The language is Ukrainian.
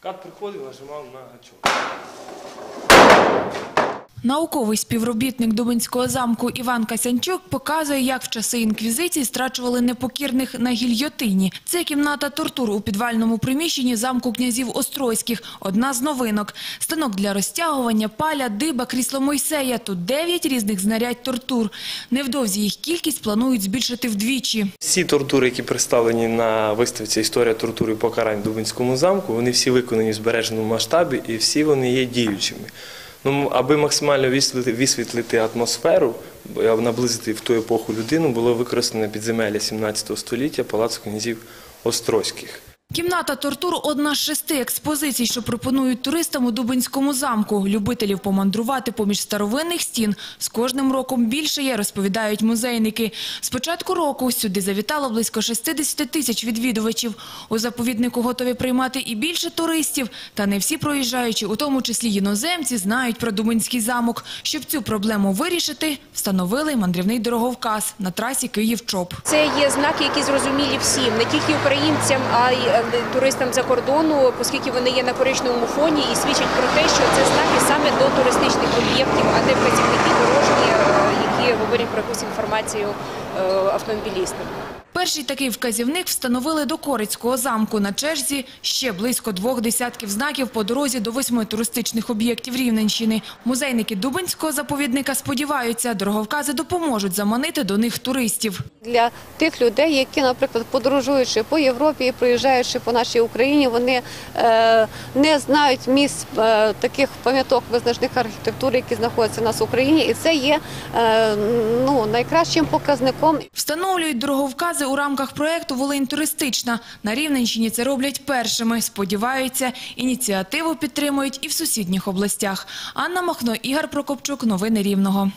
Кат приходив, нажимав на гачок. Науковий співробітник Дубинського замку Іван Касянчук показує, як в часи інквізиції страчували непокірних на гільйотині. Це кімната тортур у підвальному приміщенні замку князів Острозьких. Одна з новинок. Станок для розтягування, паля, диба, крісло Мойсея. Тут дев'ять різних знарядь тортур. Невдовзі їх кількість планують збільшити вдвічі. Всі тортури, які представлені на виставці Історія тортури і покарань в Дубинському замку, вони всі виконані в збереженому масштабі і всі вони є діючими. Ну, аби максимально висвітлити, висвітлити атмосферу, наблизити в ту епоху людину, було використане підземелля 17 століття Палацу князів Острозьких. Кімната тортур – одна з шести експозицій, що пропонують туристам у Дубинському замку. Любителів помандрувати поміж старовинних стін з кожним роком більше є, розповідають музейники. З початку року сюди завітало близько 60 тисяч відвідувачів. У заповіднику готові приймати і більше туристів. Та не всі проїжджаючі, у тому числі іноземці, знають про Дубинський замок. Щоб цю проблему вирішити, встановили мандрівний дороговказ на трасі Київ-Чоп. Це є знаки, які зрозумілі всім, не тільки українцям, а й е, туристам за кордону, оскільки вони є на коричневому фоні і свідчать про те, що це знаки саме до туристичних об'єктів, а не працівники дорожні, е, які говорять про якусь інформацію е, автомобілістам. Перший такий вказівник встановили до Корицького замку. На черзі ще близько двох десятків знаків по дорозі до восьми туристичних об'єктів Рівненщини. Музейники Дубинського заповідника сподіваються, дороговкази допоможуть заманити до них туристів. для тих людей, які, наприклад, подорожуючи по Європі і проїжджаючи по нашій Україні, вони е, не знають місць е, таких пам'яток визначних архітектури, які знаходяться в нас в Україні, і це є е, ну, найкращим показником Встановлюють дороговкази у рамках проєкту «Волинь туристична». На Рівненщині це роблять першими. Сподіваються, ініціативу підтримують і в сусідніх областях. Анна Махно, Ігор Прокопчук. Новини Рівного.